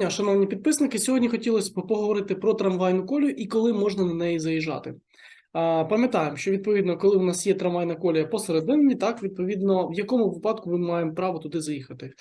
дня, Шановні підписники, сьогодні хотілося б поговорити про трамвайну колію і коли можна на неї заїжджати. Пам'ятаємо, що відповідно, коли у нас є трамвайна колія посередині, так відповідно, в якому випадку ми маємо право туди заїхати.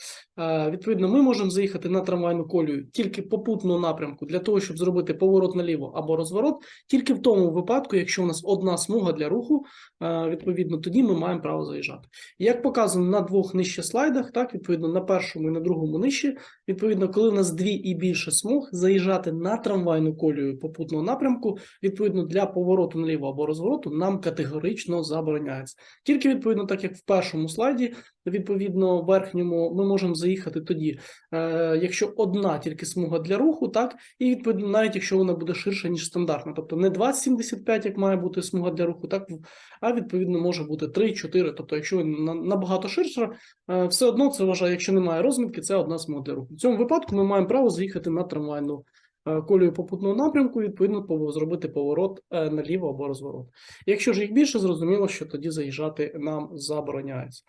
Відповідно, ми можемо заїхати на трамвайну колію тільки попутного напрямку для того, щоб зробити поворот наліво або розворот, тільки в тому випадку, якщо у нас одна смуга для руху, відповідно, тоді ми маємо право заїжджати. Як показано на двох нижче слайдах, так відповідно на першому і на другому нижче, Відповідно, коли в нас дві і більше смуг, заїжджати на трамвайну колію попутного напрямку, відповідно для повороту наліво або розвороту, нам категорично забороняється. Тільки відповідно, так як в першому слайді, відповідно, верхньому, ми можемо заїхати тоді, е, якщо одна тільки смуга для руху, так і відповідно, навіть якщо вона буде ширша ніж стандартна, тобто не 2,75, як має бути смуга для руху, так а відповідно може бути 3-4, тобто, якщо вона набагато ширша, Е, все одно це вважає, якщо немає розмітки, це одна смуга для руху. В цьому випадку ми маємо право заїхати на трамвайну колію попутного напрямку, відповідно, зробити поворот е, наліво або розворот. Якщо ж їх більше, зрозуміло, що тоді заїжджати нам забороняється.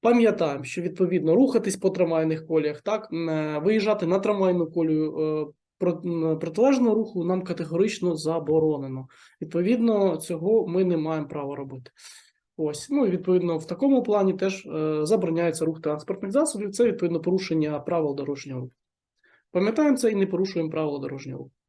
Пам'ятаємо, що відповідно рухатись по трамвайних коліях, так е, виїжджати на трамвайну колію е, протилежного руху нам категорично заборонено. Відповідно, цього ми не маємо права робити. Ось, ну і відповідно в такому плані теж е, забороняється рух транспортних засобів. Це відповідно порушення правил дорожнього руху. Пам'ятаємо це і не порушуємо правила дорожнього руху.